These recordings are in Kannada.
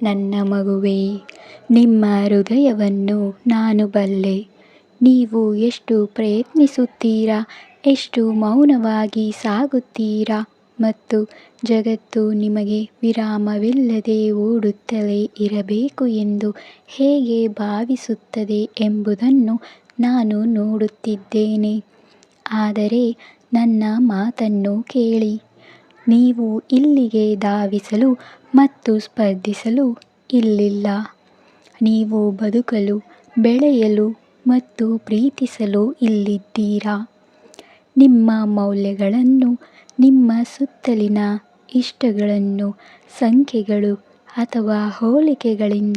ನನ್ನ ಮಗುವೇ, ನಿಮ್ಮ ಹೃದಯವನ್ನು ನಾನು ಬಲ್ಲೆ. ನೀವು ಎಷ್ಟು ಪ್ರಯತ್ನಿಸುತ್ತೀರಾ, ಎಷ್ಟು ಮೌನವಾಗಿ ಸಾಗುತ್ತೀರಾ ಮತ್ತು ಜಗತ್ತು ನಿಮಗೆ ವಿರಾಮವಿಲ್ಲದೆ ಓಡುತ್ತಲೇ ಇರಬೇಕು ಎಂದು ಹೇಗೆ ಭಾವಿಸುತ್ತದೆ ಎಂಬುದನ್ನು ನಾನು ನೋಡುತ್ತಿದ್ದೇನೆ. ಆದರೆ ನನ್ನ ಮಾತನ್ನು ಕೇಳಿ, ನೀವು ಇಲ್ಲಿಗೆ ಧಾವಿಸಲು ಮತ್ತು ಸ್ಪರ್ಧಿಸಲು ಇಲ್ಲಿಲ್ಲ. ನೀವು ಬದುಕಲು, ಬೆಳೆಯಲು ಮತ್ತು ಪ್ರೀತಿಸಲು ಇಲ್ಲಿದ್ದೀರಾ? ನಿಮ್ಮ ಮೌಲ್ಯಗಳನ್ನು, ನಿಮ್ಮ ಸುತ್ತಲಿನ ಇಷ್ಟಗಳನ್ನು, ಸಂಖ್ಯೆಗಳು ಅಥವಾ ಹೋಲಿಕೆಗಳಿಂದ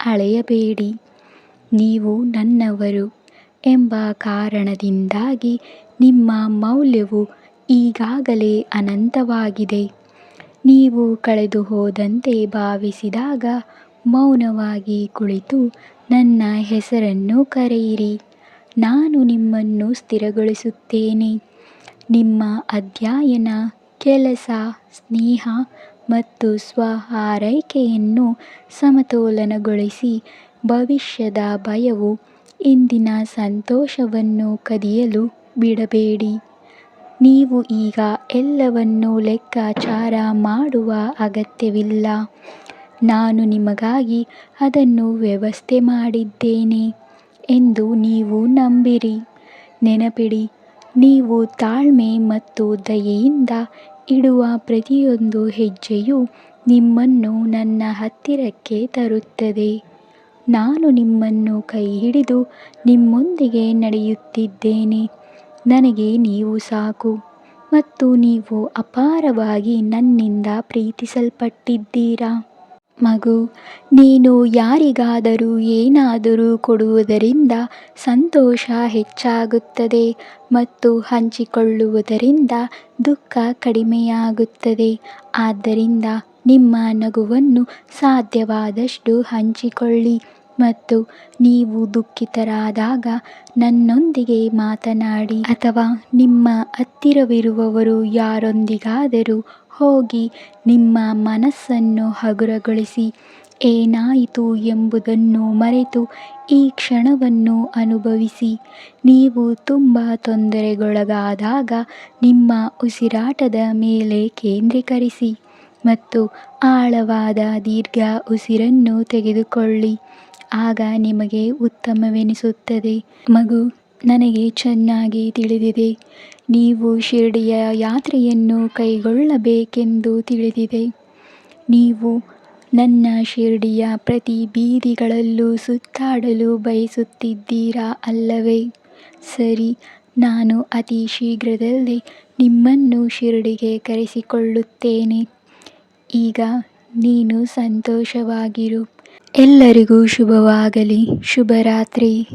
ಅಳೆಯಬೇಡಿ. ನೀವು ನನ್ನವರು ಎಂಬ ಕಾರಣದಿಂದಾಗಿ ನಿಮ್ಮ ಮೌಲ್ಯವು ಈಗಾಗಲೇ ಅನಂತವಾಗಿದೆ. ನೀವು ಕಳೆದುಹೋದಂತೆ ಭಾವಿಸಿದಾಗ ಮೌನವಾಗಿ ಕುಳಿತು ನನ್ನ ಹೆಸರನ್ನು ಕರೆಯಿರಿ. ನಾನು ನಿಮ್ಮನ್ನು ಸ್ಥಿರಗೊಳಿಸುತ್ತೇನೆ. ನಿಮ್ಮ ಅಧ್ಯಯನ, ಕೆಲಸ, ಸ್ನೇಹ ಮತ್ತು ಸ್ವ ಆರೈಕೆಯನ್ನು ಸಮತೋಲನಗೊಳಿಸಿ ಭವಿಷ್ಯದ ಭಯವು ಇಂದಿನ ಸಂತೋಷವನ್ನು ಕದಿಯಲು ಬಿಡಬೇಡಿ. ನೀವು ಈಗ ಎಲ್ಲವನ್ನೂ ಲೆಕ್ಕಾಚಾರ ಮಾಡುವ ಅಗತ್ಯವಿಲ್ಲ. ನಾನು ನಿಮಗಾಗಿ ಅದನ್ನು ವ್ಯವಸ್ಥೆ ಮಾಡಿದ್ದೇನೆ ಎಂದು ನೀವು ನಂಬಿರಿ. ನೆನಪಿಡಿ, ನೀವು ತಾಳ್ಮೆ ಮತ್ತು ದಯೆಯಿಂದ ಇಡುವ ಪ್ರತಿಯೊಂದು ಹೆಜ್ಜೆಯು ನಿಮ್ಮನ್ನು ನನ್ನ ಹತ್ತಿರಕ್ಕೆ ತರುತ್ತದೆ. ನಾನು ನಿಮ್ಮನ್ನು ಕೈ ಹಿಡಿದು ನಿಮ್ಮೊಂದಿಗೆ ನಡೆಯುತ್ತಿದ್ದೇನೆ. ನನಗೆ ನೀವು ಸಾಕು ಮತ್ತು ನೀವು ಅಪಾರವಾಗಿ ನನ್ನಿಂದ ಪ್ರೀತಿಸಲ್ಪಟ್ಟಿದ್ದೀರಾ? ಮಗು, ನೀನು ಯಾರಿಗಾದರೂ ಏನಾದರೂ ಕೊಡುವುದರಿಂದ ಸಂತೋಷ ಹೆಚ್ಚಾಗುತ್ತದೆ ಮತ್ತು ಹಂಚಿಕೊಳ್ಳುವುದರಿಂದ ದುಃಖ ಕಡಿಮೆಯಾಗುತ್ತದೆ. ಆದ್ದರಿಂದ ನಿಮ್ಮ ನಗುವನ್ನು ಸಾಧ್ಯವಾದಷ್ಟು ಹಂಚಿಕೊಳ್ಳಿ. ಮತ್ತು ನೀವು ದುಃಖಿತರಾದಾಗ ನನ್ನೊಂದಿಗೆ ಮಾತನಾಡಿ ಅಥವಾ ನಿಮ್ಮ ಹತ್ತಿರವಿರುವವರು ಯಾರೊಂದಿಗಾದರೂ ಹೋಗಿ ನಿಮ್ಮ ಮನಸ್ಸನ್ನು ಹಗುರಗೊಳಿಸಿ ಏನಾಯಿತು ಎಂಬುದನ್ನು ಮರೆತು ಈ ಕ್ಷಣವನ್ನು ಅನುಭವಿಸಿ. ನೀವು ತುಂಬ ತೊಂದರೆಗೊಳಗಾದಾಗ ನಿಮ್ಮ ಉಸಿರಾಟದ ಮೇಲೆ ಕೇಂದ್ರೀಕರಿಸಿ ಮತ್ತು ಆಳವಾದ ದೀರ್ಘ ಉಸಿರನ್ನು ತೆಗೆದುಕೊಳ್ಳಿ. ಆಗ ನಿಮಗೆ ಉತ್ತಮವೆನಿಸುತ್ತದೆ. ಮಗು, ನನಗೆ ಚೆನ್ನಾಗಿ ತಿಳಿದಿದೆ. ನೀವು ಶಿರಡಿಯ ಯಾತ್ರೆಯನ್ನು ಕೈಗೊಳ್ಳಬೇಕೆಂದು ತಿಳಿದಿದೆ. ನೀವು ನನ್ನ ಶಿರಡಿಯ ಪ್ರತಿ ಬೀದಿಗಳಲ್ಲೂ ಸುತ್ತಾಡಲು ಬಯಸುತ್ತಿದ್ದೀರಾ ಅಲ್ಲವೇ? ಸರಿ, ನಾನು ಅತಿ ಶೀಘ್ರದಲ್ಲೇ ನಿಮ್ಮನ್ನು ಶಿರಡಿಗೆ ಕರೆಸಿಕೊಳ್ಳುತ್ತೇನೆ. ಈಗ ನೀನು ಸಂತೋಷವಾಗಿರು. ಎಲ್ಲರಿಗೂ ಶುಭವಾಗಲಿ. ಶುಭರಾತ್ರಿ.